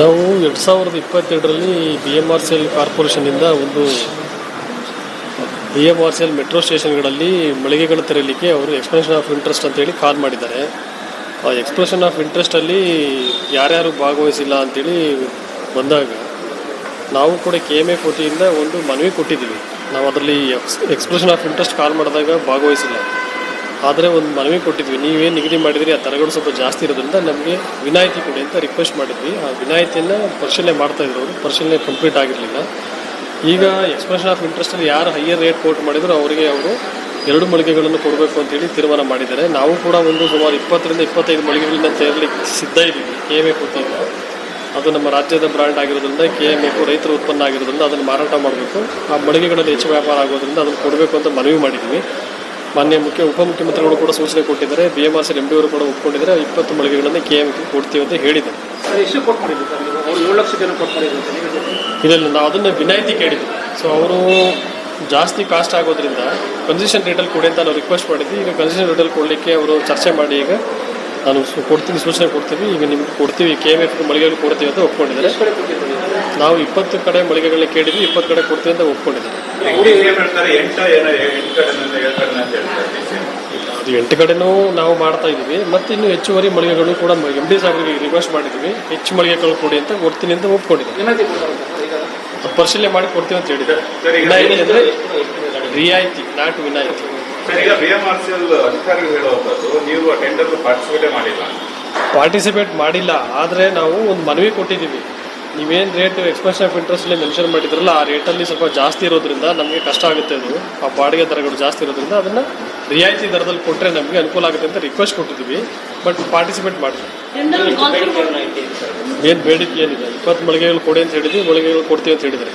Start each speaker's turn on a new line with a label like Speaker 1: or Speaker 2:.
Speaker 1: ನಾವು ಎರಡು ಸಾವಿರದ ಇಪ್ಪತ್ತೆರಡರಲ್ಲಿ B M R C L ಕಾರ್ಪೊರೇಷನಿಂದ ಒಂದು B M R C L metro ಸ್ಟೇಷನ್ಗಳಲ್ಲಿ ಮಳಿಗೆಗಳು ತೆರಲಿಕ್ಕೆ ಅವರು ಎಕ್ಸ್ಪ್ರೆಷನ್ ಆಫ್ ಇಂಟ್ರೆಸ್ಟ್ ಅಂತೇಳಿ ಕಾಲ್ ಮಾಡಿದ್ದಾರೆ. ಆ ಎಕ್ಸ್ಪ್ರೆಷನ್ ಆಫ್ ಇಂಟ್ರೆಸ್ಟಲ್ಲಿ ಯಾರ್ಯಾರು ಭಾಗವಹಿಸಿಲ್ಲ ಅಂತೇಳಿ ಬಂದಾಗ ನಾವು ಕೂಡ ಕೆ ಎಂ ಎ ಕೋಟಿಯಿಂದ ಒಂದು ಮನವಿ ಕೊಟ್ಟಿದ್ದೀವಿ. ನಾವು ಅದರಲ್ಲಿ ex expression of interest call ಮಾಡಿದಾಗ ಭಾಗವಹಿಸಿಲ್ಲ. ಆದರೆ ಒಂದು ಮನವಿ ಕೊಟ್ಟಿದ್ವಿ. ನೀವೇನು ನಿಗದಿ ಮಾಡಿದ್ರಿ, ಆ ದರಗಳು ಸ್ವಲ್ಪ ಜಾಸ್ತಿ ಇರೋದ್ರಿಂದ ನಮಗೆ ವಿನಾಯಿತಿ ಕೊಡಿ ಅಂತ ರಿಕ್ವೆಸ್ಟ್ ಮಾಡಿದ್ವಿ. ಆ ವಿನಾಯಿತಿಯನ್ನು ಪರಿಶೀಲನೆ ಮಾಡ್ತಾ ಇದ್ರು ಅವರು ಪರಿಶೀಲನೆ ಕಂಪ್ಲೀಟ್ ಆಗಿರಲಿಲ್ಲ. ಈಗ ಎಕ್ಸ್ಪ್ರೆಷನ್ ಆಫ್ ಇಂಟ್ರೆಸ್ಟಲ್ಲಿ ಯಾರು ಹೈಯರ್ ರೇಟ್ ಕೋಟ್ ಮಾಡಿದ್ರು ಅವರಿಗೆ ಅವರು ಎರಡು ಮಳಿಗೆಗಳನ್ನು ಕೊಡಬೇಕು ಅಂತೇಳಿ ತೀರ್ಮಾನ ಮಾಡಿದ್ದಾರೆ. ನಾವು ಕೂಡ ಒಂದು ಸುಮಾರು ಇಪ್ಪತ್ತರಿಂದ ಇಪ್ಪತ್ತೈದು ಮಳಿಗೆಗಳನ್ನ ತೆರಲಿಕ್ಕೆ ಸಿದ್ಧ ಇದ್ದೀವಿ. ಕೆ ಎಂ ವತಿಯಿಂದ ಅದು ನಮ್ಮ ರಾಜ್ಯದ ಬ್ರ್ಯಾಂಡ್ ಆಗಿರೋದ್ರಿಂದ, ಕೆ ಎಂ ಎಫ್ ರೈತರ ಉತ್ಪನ್ನ ಆಗಿರೋದ್ರಿಂದ ಅದನ್ನು ಮಾರಾಟ ಮಾಡಬೇಕು. ಆ ಮಳಿಗೆಗಳಲ್ಲಿ ಹೆಚ್ಚು ವ್ಯಾಪಾರ ಆಗೋದ್ರಿಂದ ಅದನ್ನು ಕೊಡಬೇಕು ಅಂತ ಮನವಿ ಮಾಡಿದ್ವಿ ಮಾನ್ಯ ಮುಖ್ಯ ಉಪಮುಖ್ಯಮಂತ್ರಿಗಳು ಕೂಡ ಸೂಚನೆ ಕೊಟ್ಟಿದ್ದಾರೆ. B M R C M D ಅವರು ಕೂಡ ಒಪ್ಪಿಕೊಂಡಿದ್ದಾರೆ ಇಪ್ಪತ್ತು ಮಳಿಗೆಗಳನ್ನು ಕೆ ಎಂ ಕೊಡ್ತೀವಿ ಅಂತ ಹೇಳಿದ್ದಾರೆ.
Speaker 2: ಅಂತ ನೀವು ಹೇಳಿದ್ರಿ.
Speaker 1: ಇದರಲ್ಲಿ ನಾವು ಅದನ್ನು ವಿನಾಯಿತಿ ಕೇಳಿದ್ವಿ. ಸೊ ಅವರು ಜಾಸ್ತಿ ಕಾಸ್ಟ್ ಆಗೋದ್ರಿಂದ ಕನ್ಸೆಷನ್ ರೇಟಲ್ಲಿ ಕೊಡಿ ಅಂತ ನಾವು ರಿಕ್ವೆಸ್ಟ್ ಮಾಡಿದ್ವಿ. ಈಗ ಕನ್ಸೆಷನ್ ರೇಟಲ್ಲಿ ಕೊಡಲಿಕ್ಕೆ ಅವರು ಚರ್ಚೆ ಮಾಡಿ ಈಗ ನಾನು ಕೊಡ್ತೀನಿ ಸೂಚನೆ ಕೊಡ್ತೀವಿ. ಈಗ ನಿಮ್ಗೆ ಕೊಡ್ತೀವಿ ಕೆ ಎಂ ಎಫ್ ಮಳಿಗೆಗಳು ಕೊಡ್ತೀವಿ ಅಂತ ಒಪ್ಕೊಂಡಿದ್ದಾರೆ?
Speaker 2: ನಾವು
Speaker 1: ಇಪ್ಪತ್ತು ಕಡೆ ಮಳಿಗೆಗಳನ್ನ ಕೇಳಿದ್ವಿ ಇಪ್ಪತ್ತು ಕಡೆ ಕೊಡ್ತೀವಿ ಅಂತ ಒಪ್ಕೊಂಡಿದ್ದಾರೆ
Speaker 3: ಅವ್ರು ಏನ್ ಹೇಳ್ತಾರೆ ಎಂಟು ಏನೋ ಎಂಟು ಕಡೆ ಏಳು ಕಡೆ ಅಂತ ಹೇಳ್ತಾರೆ
Speaker 1: ಎಂಟು ಕಡೆನೂ ನಾವು ಮಾಡ್ತಾ ಇದ್ದೀವಿ. ಮತ್ತು ಇನ್ನೂ ಹೆಚ್ಚುವರಿ ಮಳಿಗೆಗಳು ಕೂಡ ಎಂ ಡಿ ಸಾಹೇಬರಿಗೆ ರಿಕ್ವೆಸ್ಟ್ ಮಾಡಿದ್ವಿ. ಹೆಚ್ಚು ಮಳಿಗೆಗಳು ಕೊಡಿ ಅಂತ ಕೊಡ್ತೀನಿ ಅಂತ ಅದು ಪರಿಶೀಲನೆ ಮಾಡಿ ಕೊಡ್ತೀವಿ ಅಂತ ಹೇಳಿದ್ದಾರೆ
Speaker 3: ಈಗ
Speaker 1: ವಿನಾಯಿತಿ ಅಂದರೆ ರಿಯಾಯಿತಿ ನಾಟ್ ವಿನಾಯಿತಿ.
Speaker 3: ಪಾರ್ಟಿಸಿಪೇಟ್ ಮಾಡಿಲ್ಲ.
Speaker 1: ಆದರೆ ನಾವು ಒಂದು ಮನವಿ ಕೊಟ್ಟಿದ್ದೀವಿ. ನೀವೇನು ರೇಟ್ ಎಕ್ಸ್ಪ್ರೆಷನ್ ಆಫ್ ಇಂಟ್ರೆಸ್ಟಲ್ಲಿ ಮೆನ್ಷನ್ ಮಾಡಿದ್ರಲ್ಲ ಆ ರೇಟಲ್ಲಿ ಸ್ವಲ್ಪ ಜಾಸ್ತಿ ಇರೋದ್ರಿಂದ ನಮಗೆ ಕಷ್ಟ ಆಗುತ್ತೆ ಅದು. ಆ ಬಾಡಿಗೆ ದರಗಳು ಜಾಸ್ತಿ ಇರೋದ್ರಿಂದ ಅದನ್ನು ರಿಯಾಯಿತಿ ದರದಲ್ಲಿ ಕೊಟ್ಟರೆ ನಮಗೆ ಅನುಕೂಲ ಆಗುತ್ತೆ ಅಂತ ರಿಕ್ವೆಸ್ಟ್ ಕೊಟ್ಟಿದ್ದೀವಿ. ಬಟ್ ಪಾರ್ಟಿಸಿಪೇಟ್ ಮಾಡಿ ಏನು ಬೇಡಿಕೆ ಏನಿದೆ? ಇಪ್ಪತ್ತು ಮಳಿಗೆಗಳು ಕೊಡಿ ಅಂತ ಹೇಳಿದ್ವಿ ಮಳಿಗೆಗಳು ಕೊಡ್ತೀವಿ ಅಂತ ಹೇಳಿದ್ದಾರೆ.